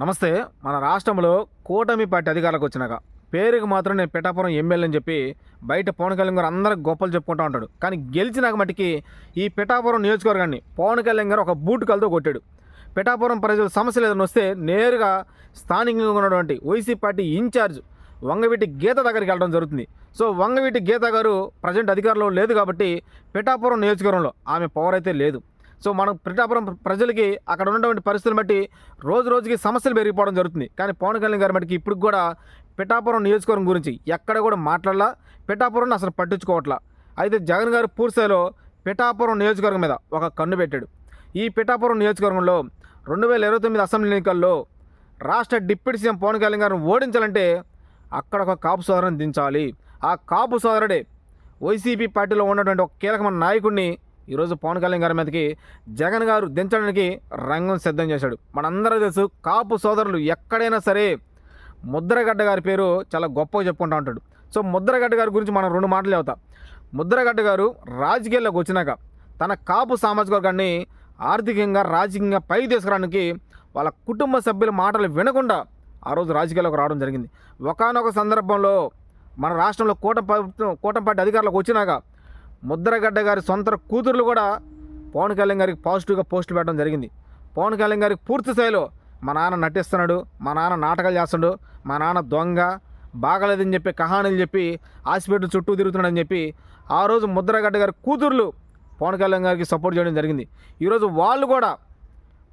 నమస్తే మన రాష్ట్రంలో కూటమి పార్టీ అధికారులకు వచ్చినాక పేరుకి మాత్రం నేను పిఠాపురం ఎమ్మెల్యే అని చెప్పి బయట పవన్ కళ్యాణ్ గారు అందరికి గొప్పలు చెప్పుకుంటూ ఉంటాడు. కానీ గెలిచినాక మటుకి ఈ పిఠాపురం నియోజకవర్గాన్ని పవన్ కళ్యాణ్ గారు ఒక బూట్ కలతో కొట్టాడు. పిఠాపురం ప్రజల సమస్యలు ఏదైనా వస్తే నేరుగా స్థానికంగా ఉన్నటువంటి YC party incharge Vangaveeti Geetha దగ్గరికి వెళ్ళడం జరుగుతుంది. సో వంగవీటి గీత గారు ప్రజెంట్ అధికారంలో లేదు కాబట్టి పిఠాపురం నియోజకవర్గంలో ఆమె పవర్ అయితే లేదు. సో మనం పిఠాపురం ప్రజలకి అక్కడ ఉన్నటువంటి పరిస్థితులను బట్టి రోజు రోజుకి సమస్యలు పెరిగిపోవడం జరుగుతుంది. కానీ పవన్ కళ్యాణ్ గారి మటుకి ఇప్పుడు కూడా పిఠాపురం నియోజకవర్గం గురించి ఎక్కడ కూడా మాట్లాడలా పిఠాపురం అసలు పట్టించుకోవట్లా. అయితే జగన్ గారు పూర్తిస్థాయిలో పిఠాపురం నియోజకవర్గం మీద ఒక కన్ను పెట్టాడు. ఈ పిఠాపురం నియోజకవర్గంలో రెండు వేల ఇరవై తొమ్మిది అసెంబ్లీ ఎన్నికల్లో రాష్ట్ర డిప్యూటీ సీఎం పవన్ కళ్యాణ్ గారిని ఓడించాలంటే అక్కడ ఒక కాపు సోదరుని దించాలి. ఆ కాపు సోదరుడే వైసీపీ పార్టీలో ఉన్నటువంటి ఒక కీలకమైన నాయకుడిని ఈరోజు పవన్ కళ్యాణ్ గారి మీదకి జగన్ గారు దించడానికి రంగం సిద్ధం చేశాడు. మనందరూ తెలుసు కాపు సోదరులు ఎక్కడైనా సరే ముద్రగడ్డ గారి పేరు చాలా గొప్పగా చెప్పుకుంటూ ఉంటాడు. సో ముద్రగడ్డ గారి గురించి మనం రెండు మాటలు చెబుతా. ముద్రగడ్డ గారు రాజకీయాల్లోకి వచ్చినాక తన కాపు సామాజిక వర్గాన్ని ఆర్థికంగా రాజకీయంగా పైకి తీసుకురావడానికి వాళ్ళ కుటుంబ సభ్యుల మాటలు వినకుండా ఆ రోజు రాజకీయాల్లోకి రావడం జరిగింది. ఒకానొక సందర్భంలో మన రాష్ట్రంలో కూటమి ప్రభుత్వం కూటమి పార్టీ అధికారులకు వచ్చినాక ముద్రగడ్డ గారి సొంత కూతుర్లు కూడా పవన్ కళ్యాణ్ గారికి పాజిటివ్గా పోస్టులు పెట్టడం జరిగింది. పవన్ కళ్యాణ్ గారికి పూర్తి స్థాయిలో మా నాన్న నటిస్తున్నాడు మా నాన్న నాటకాలు చేస్తున్నాడు మా నాన్న దొంగ బాగలేదని చెప్పి కహానీలు చెప్పి హాస్పిటల్ చుట్టూ తిరుగుతున్నాడని చెప్పి ఆ రోజు ముద్రగడ్డ గారి కూతుర్లు పవన్ కళ్యాణ్ గారికి సపోర్ట్ చేయడం జరిగింది. ఈరోజు వాళ్ళు కూడా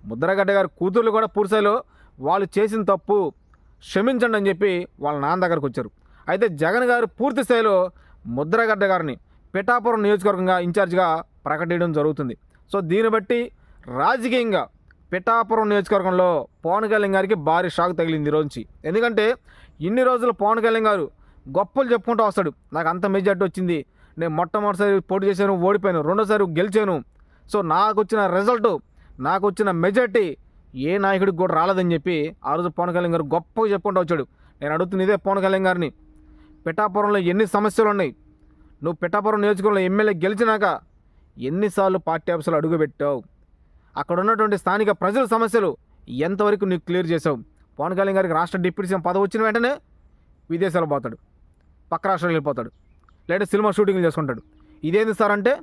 ముద్రగడ్డ గారి కూతుర్లు కూడా పూర్తిలో వాళ్ళు చేసిన తప్పు క్షమించండి అని చెప్పి వాళ్ళ నాన్న దగ్గరకు వచ్చారు. అయితే జగన్ గారు పూర్తి స్థాయిలో ముద్రగడ్డ గారిని పిఠాపురం నియోజకవర్గంగా ఇన్ఛార్జ్గా ప్రకటించడం జరుగుతుంది. సో దీన్ని బట్టి రాజకీయంగా పిఠాపురం నియోజకవర్గంలో పవన్ కళ్యాణ్ గారికి భారీ షాక్ తగిలింది ఈ రోజు ఎందుకంటే ఇన్ని రోజులు పవన్ కళ్యాణ్ గారు గొప్పలు చెప్పుకుంటూ వస్తాడు. నాకు అంత మెజార్టీ వచ్చింది. నేను మొట్టమొదటిసారి పోటీ చేశాను ఓడిపోయాను రెండోసారి గెలిచాను. సో నాకు వచ్చిన రిజల్ట్ నాకు వచ్చిన మెజార్టీ ఏ నాయకుడికి కూడా రాలేదని చెప్పి ఆ రోజు పవన్ కళ్యాణ్ గారు గొప్పగా చెప్పుకుంటూ వచ్చాడు. నేను అడుగుతున్న ఇదే పవన్ కళ్యాణ్ గారిని. పిఠాపురంలో ఎన్ని సమస్యలు ఉన్నాయి? నువ్వు పిఠాపురం నియోజకవర్గంలో ఎమ్మెల్యే గెలిచినాక ఎన్నిసార్లు పార్టీ ఆఫీసులు అడుగుపెట్టావు? అక్కడ ఉన్నటువంటి స్థానిక ప్రజల సమస్యలు ఎంతవరకు నీకు క్లియర్ చేసావు పవన్ కళ్యాణ్ గారికి రాష్ట్ర డిప్యూటీ సీఎం పదవి వచ్చిన వెంటనే విదేశాలు పోతాడు. పక్క రాష్ట్రాలు వెళ్ళిపోతాడు. లేదా సినిమా షూటింగ్లు చేసుకుంటాడు. ఇదేంది సార్ అంటే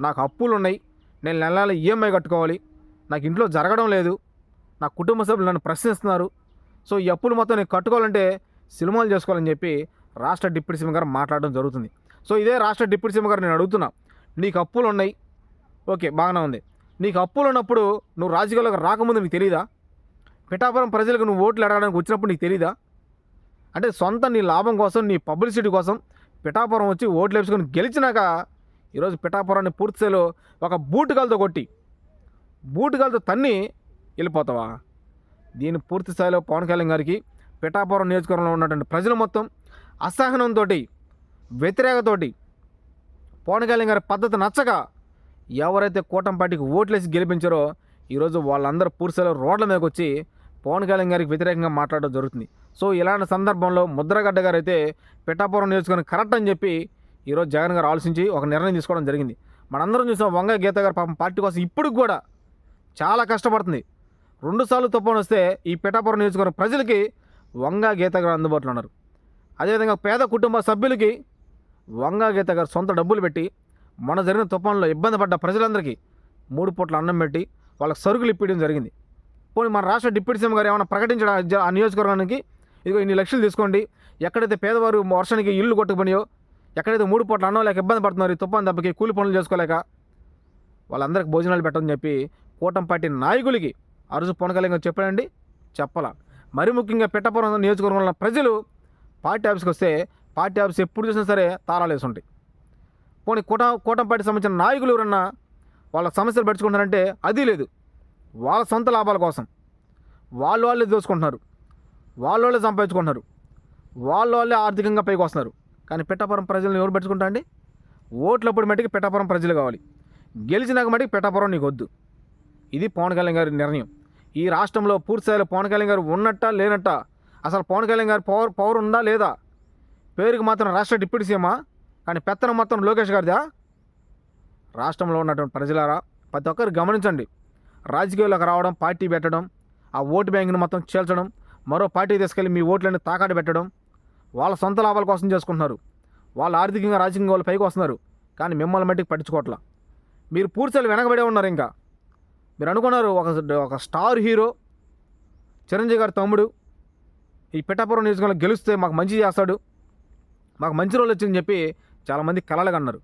నాకు అప్పులు ఉన్నాయి. నేను నెల ఈఎంఐ కట్టుకోవాలి. నాకు ఇంట్లో జరగడం లేదు. నా కుటుంబ సభ్యులు నన్ను ప్రశ్నిస్తున్నారు. సో ఈ అప్పులు మొత్తం నేను కట్టుకోవాలంటే సినిమాలు చేసుకోవాలని చెప్పి రాష్ట్ర డిప్యూటీ సీఎం గారు మాట్లాడడం జరుగుతుంది. సో ఇదే రాష్ట్ర డిప్యూటీ సీఎం గారు నేను అడుగుతున్నా. నీకు అప్పులు ఉన్నాయి. ఓకే బాగానే ఉంది. నీకు అప్పులు ఉన్నప్పుడు నువ్వు రాజకీయాల్లోకి రాకముందు నీకు తెలియదా పిఠాపురం ప్రజలకు నువ్వు ఓట్లు అడగడానికి వచ్చినప్పుడు నీకు తెలీదా? అంటే సొంత నీ లాభం కోసం నీ పబ్లిసిటీ కోసం పిఠాపురం వచ్చి ఓట్లు వేసుకొని గెలిచినాక ఈరోజు పిఠాపురాన్ని పూర్తిస్థాయిలో ఒక బూటుగాలతో కొట్టి బూటుగాలతో తన్ని వెళ్ళిపోతావా? దీని పూర్తి స్థాయిలో పవన్ కళ్యాణ్ గారికి పిఠాపురం నియోజకవర్గంలో ఉన్నటువంటి ప్రజలు మొత్తం అసహనంతో వ్యతిరేకతోటి పవన్ కళ్యాణ్ గారి పద్ధతి నచ్చక ఎవరైతే కూటమి పార్టీకి ఓట్లేసి గెలిపించారో ఈరోజు వాళ్ళందరూ పూర్తిస్థాయిలో రోడ్ల మీదకి వచ్చి పవన్ కళ్యాణ్ గారికి వ్యతిరేకంగా మాట్లాడడం జరుగుతుంది. సో ఇలాంటి సందర్భంలో ముద్రగడ్డ గారు అయితే పిఠాపురం నియోజకవర్గం కరెక్ట్ అని చెప్పి ఈరోజు జగన్ గారు ఆలోచించి ఒక నిర్ణయం తీసుకోవడం జరిగింది. మనందరం చూసాం వంగ గీత గారు పాపం పార్టీ కోసం ఇప్పటికి కూడా చాలా కష్టపడుతుంది. రెండుసార్లు తుఫాను వస్తే ఈ పిఠాపురం నియోజకవర్గం ప్రజలకి వంగ గీత గారు అందుబాటులో ఉన్నారు. అదేవిధంగా పేద కుటుంబ సభ్యులకి వంగా గీత గారు సొంత డబ్బులు పెట్టి మన జరిగిన తుఫాన్లో ఇబ్బంది పడ్డ ప్రజలందరికీ మూడు పూట్ల అన్నం పెట్టి వాళ్ళకి సరుకులు ఇప్పించడం జరిగింది. పోనీ మన రాష్ట్ర డిప్యూటీ సీఎం గారు ఏమైనా ప్రకటించడం ఆ నియోజకవర్గానికి? ఇదిగో ఇన్ని లక్షలు తీసుకోండి. ఎక్కడైతే పేదవారు వర్షానికి ఇల్లు కొట్టుకుపోయో ఎక్కడైతే మూడు పూట్ల అన్నం లేక ఇబ్బంది పడుతున్నారు ఈ తుఫాన్ దెబ్బకి కూలి పనులు చేసుకోలేక వాళ్ళందరికి భోజనాలు పెట్టని చెప్పి కూటమి పార్టీ నాయకులకి అరుజు పొనకలింగం చెప్పాడండి. చెప్పాల? మరి ముఖ్యంగా పెట్టపురం నియోజకవర్గంలో ప్రజలు పార్టీ ఆఫీస్కి వస్తే పార్టీ ఆఫీస్ ఎప్పుడు చూసినా సరే తాళాలు వేసి ఉంటాయి. పోనీ కూట కూటమి పార్టీ సంబంధించిన నాయకులు ఎవరన్నా వాళ్ళ సమస్యలు పెట్టుకుంటారంటే అది లేదు. వాళ్ళ సొంత లాభాల కోసం. వాళ్ళు వాళ్ళే దోచుకుంటున్నారు. వాళ్ళు వాళ్ళే సంపాదించుకుంటున్నారు. వాళ్ళు వాళ్ళే ఆర్థికంగా పైకి వస్తున్నారు. కానీ పిఠాపురం ప్రజలను ఎవరు పెట్టుకుంటా అండి? ఓట్లప్పుడు మట్టికి పిఠాపురం ప్రజలు కావాలి. గెలిచినాక మట్టికి పిఠాపురం నీకు వద్దు. ఇది పవన్ కళ్యాణ్ గారి నిర్ణయం. ఈ రాష్ట్రంలో పూర్తిస్థాయిలో పవన్ కళ్యాణ్ గారు ఉన్నట్ట లేనట్ట? అసలు పవన్ కళ్యాణ్ గారి పవర్ పవర్ ఉందా లేదా? పేరుకి మాత్రం రాష్ట్ర డిప్యూటీ సీఎమా కానీ పెత్తనం మొత్తం లోకేష్ గారిదా? రాష్ట్రంలో ఉన్నటువంటి ప్రజలారా ప్రతి ఒక్కరు గమనించండి. రాజకీయాల్లోకి రావడం పార్టీ పెట్టడం ఆ ఓటు బ్యాంకును మొత్తం చేల్చడం మరో పార్టీ తీసుకెళ్ళి మీ ఓట్లని తాకాటు పెట్టడం వాళ్ళ సొంత లాభాల కోసం చేసుకుంటున్నారు. వాళ్ళు ఆర్థికంగా రాజకీయంగా వాళ్ళు పైకి వస్తున్నారు. కానీ మిమ్మల్ని మట్టికి పట్టించుకోవట్లా. మీరు పూర్తిగా వెనకబడే ఉన్నారు ఇంకా. మీరు అనుకున్నారు ఒక ఒక స్టార్ హీరో చిరంజీవి గారి తమ్ముడు ఈ పిఠాపురం నియోజకవర్గంలో గెలిస్తే మాకు మంచి చేస్తాడు. మాకు మంచి రోజులు వచ్చిందని చెప్పి చాలామంది కళలుగా అన్నారు.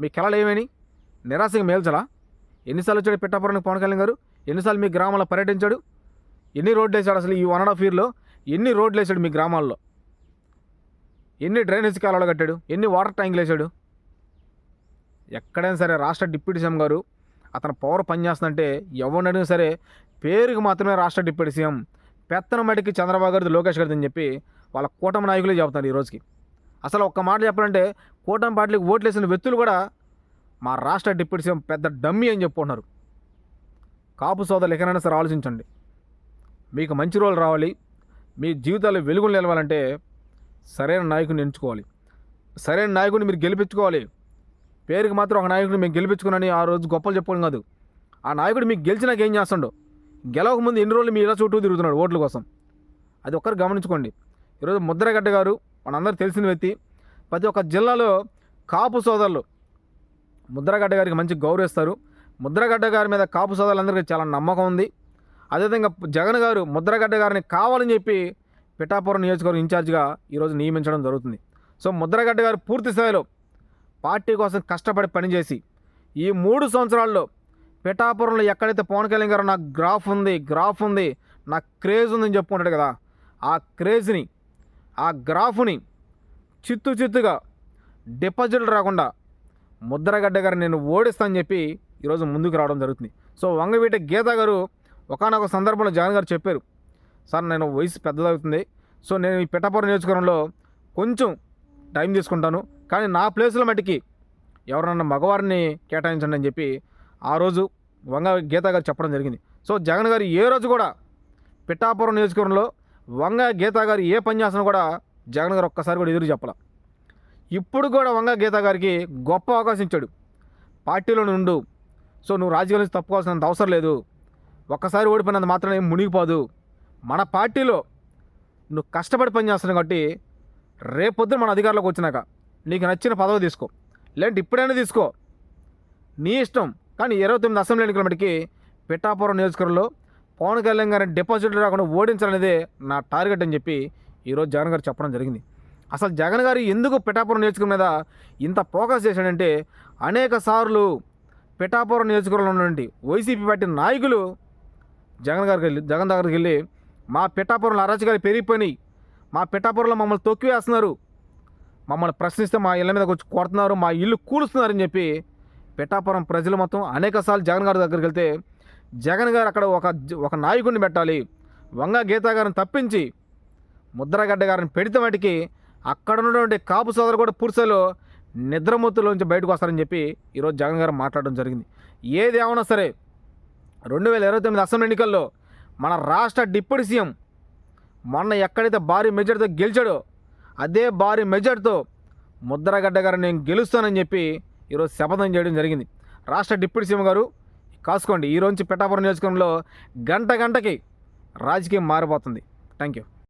మీ కళలు ఏమని? నిరాశగా మేల్చలా? ఎన్నిసార్లు వచ్చాడు పెట్టాపురానికి పవన్ కళ్యాణ్ గారు? ఎన్నిసార్లు మీ గ్రామంలో పర్యటించాడు? ఎన్ని రోడ్లు వేసాడు అసలు ఈ వన్ అండ్ హాఫ్ ఇయర్లో? ఎన్ని రోడ్లు వేసాడు మీ గ్రామాల్లో? ఎన్ని డ్రైనేజ్ కాలాలు కట్టాడు? ఎన్ని వాటర్ ట్యాంకులు వేసాడు ఎక్కడైనా సరే రాష్ట్ర డిప్యూటీ సీఎం గారు అతను పవర్ పనిచేస్తుందంటే ఎవరినైనా సరే పేరుకి మాత్రమే రాష్ట్ర డిప్యూటీ సీఎం పెత్తన మడికి చంద్రబాబు గారిది లోకేష్ గారిది అని చెప్పి వాళ్ళ కూటమి నాయకులే చెబుతారు ఈ రోజుకి. అసలు ఒక్క మాట చెప్పాలంటే కూటమి పార్టీలకు ఓట్లు వేసిన వ్యక్తులు కూడా మా రాష్ట్ర డిప్యూటీ సీఎం పెద్ద డమ్మీ అని చెప్పుకుంటున్నారు. కాపు సోదరులు ఎక్కడైనా సరే ఆలోచించండి. మీకు మంచి రోజులు రావాలి. మీ జీవితాలు వెలుగులు నిలవాలంటే సరైన నాయకుడిని ఎంచుకోవాలి. సరైన నాయకుడిని మీరు గెలిపించుకోవాలి. పేరుకి మాత్రం ఒక నాయకుడిని మేము గెలిపించుకున్నాని ఆ రోజు గొప్పలు చెప్పుకోవడం కాదు. ఆ నాయకుడు మీకు గెలిచినాక ఏం చేస్తుండో? గెలవక ముందు ఎన్ని రోజులు మీ ఇలా చుట్టూ తిరుగుతున్నాడు ఓట్ల కోసం? అది ఒక్కరు గమనించుకోండి. ఈరోజు ముద్రగడ్డ గారు మనందరూ తెలిసిన వ్యక్తి ప్రతి ఒక్క జిల్లాలో కాపు సోదరులు ముద్రగడ్డ గారికి మంచి గౌరవిస్తారు. ముద్రగడ్డ గారి మీద కాపు సోదరులందరికీ చాలా నమ్మకం ఉంది. అదేవిధంగా జగన్ గారు ముద్రగడ్డ గారిని కావాలని చెప్పి పిఠాపురం నియోజకవర్గం ఇన్ఛార్జ్గా ఈరోజు నియమించడం జరుగుతుంది. సో ముద్రగడ్డ గారు పూర్తి స్థాయిలో పార్టీ కోసం కష్టపడి పనిచేసి ఈ మూడు సంవత్సరాల్లో పిఠాపురంలో ఎక్కడైతే పవన్ కళ్యాణ్ గారు నాకు గ్రాఫ్ ఉంది గ్రాఫ్ ఉంది నాకు క్రేజ్ ఉందని చెప్పుకుంటాడు కదా ఆ క్రేజ్ని ఆ గ్రాఫ్ని చిత్తు చిత్తుగా డిపాజిట్లు రాకుండా ముద్రగడ్డ గారు నేను ఓడిస్తానని చెప్పి ఈరోజు ముందుకు రావడం జరుగుతుంది. సో వంగవీట గీత గారు ఒకనొక సందర్భంలో జగన్ గారు చెప్పారు. సార్ నేను వయసు పెద్దదవుతుంది. సో నేను ఈ పిట్టపురం నియోజకవర్గంలో కొంచెం టైం తీసుకుంటాను. కానీ నా ప్లేస్లో మట్టికి ఎవరన్నా మగవారిని కేటాయించండి అని చెప్పి ఆ రోజు వంగ గీత గారు చెప్పడం జరిగింది. సో జగన్ గారు ఏ రోజు కూడా పిఠాపురం నియోజకవర్గంలో వంగ గీతా గారు ఏ పని కూడా జగన్ గారు ఒక్కసారి కూడా ఎదురు చెప్పాల. ఇప్పుడు కూడా వంగ గీతా గారికి గొప్ప అవకాశం ఇచ్చాడు. పార్టీలో నుండు సో నువ్వు రాజకీయాల నుంచి తప్పుకోవాల్సినంత అవసరం లేదు. ఒక్కసారి ఓడిపోయినంత మాత్రమే మునిగిపోదు. మన పార్టీలో నువ్వు కష్టపడి పని చేస్తున్నావు కాబట్టి రేపొద్దున మన అధికారంలోకి వచ్చినాక నీకు నచ్చిన పదవి తీసుకో. లేదంటే ఇప్పుడైనా తీసుకో. నీ ఇష్టం. కానీ ఇరవై తొమ్మిది అసెంబ్లీ ఎన్నికల మటుకి పిఠాపురం నియోజకవర్గంలో పవన్ కళ్యాణ్ గారిని డిపాజిట్లు రాకుండా ఓడించాలనేదే నా టార్గెట్ అని చెప్పి ఈరోజు జగన్ గారు చెప్పడం జరిగింది. అసలు జగన్ గారు ఎందుకు పిఠాపురం నియోజకవర్గం మీద ఇంత ఫోకస్ చేశాడంటే అనేక సార్లు పిఠాపురం నియోజకవర్గంలో ఉన్నటువంటి వైసీపీ పార్టీ నాయకులు జగన్ గారికి వెళ్ళి జగన్ దగ్గరికి వెళ్ళి మా పిఠాపురంలో అరాచకాలు పెరిగిపోయినాయి. మా పిఠాపురంలో మమ్మల్ని తొక్కివేస్తున్నారు. మమ్మల్ని ప్రశ్నిస్తే మా ఇళ్ళ మీదకి వచ్చి కొడుతున్నారు. మా ఇల్లు కూలుస్తున్నారని చెప్పి పిఠాపురం ప్రజలు మొత్తం అనేకసార్లు జగన్ గారి దగ్గరికి వెళ్తే జగన్ గారు అక్కడ ఒక ఒక నాయకుడిని పెట్టాలి. వంగ గీతా గారిని తప్పించి ముద్రగడ్డ గారిని పెడితే మటుకి అక్కడ ఉన్నటువంటి కాపు సోదరు కూడా పురుషులు నిద్రమూతులోంచి బయటకు వస్తారని చెప్పి ఈరోజు జగన్ గారు మాట్లాడడం జరిగింది. ఏది ఏమన్నా సరే రెండు వేల ఇరవై తొమ్మిది అసెంబ్లీ ఎన్నికల్లో మన రాష్ట్ర డిప్యూటీ సీఎం మొన్న ఎక్కడైతే భారీ మెజార్టీతో గెలిచాడో అదే భారీ మెజార్టీతో ముద్రగడ్డ గారు నేను గెలుస్తానని చెప్పి ఈరోజు శపథం చేయడం జరిగింది. రాష్ట్ర డిప్యూటీ సీఎం గారు కాసుకోండి. ఈ రోజు పిఠాపురం నియోజకవర్గంలో గంట గంటకి రాజకీయం మారిపోతుంది. Thank you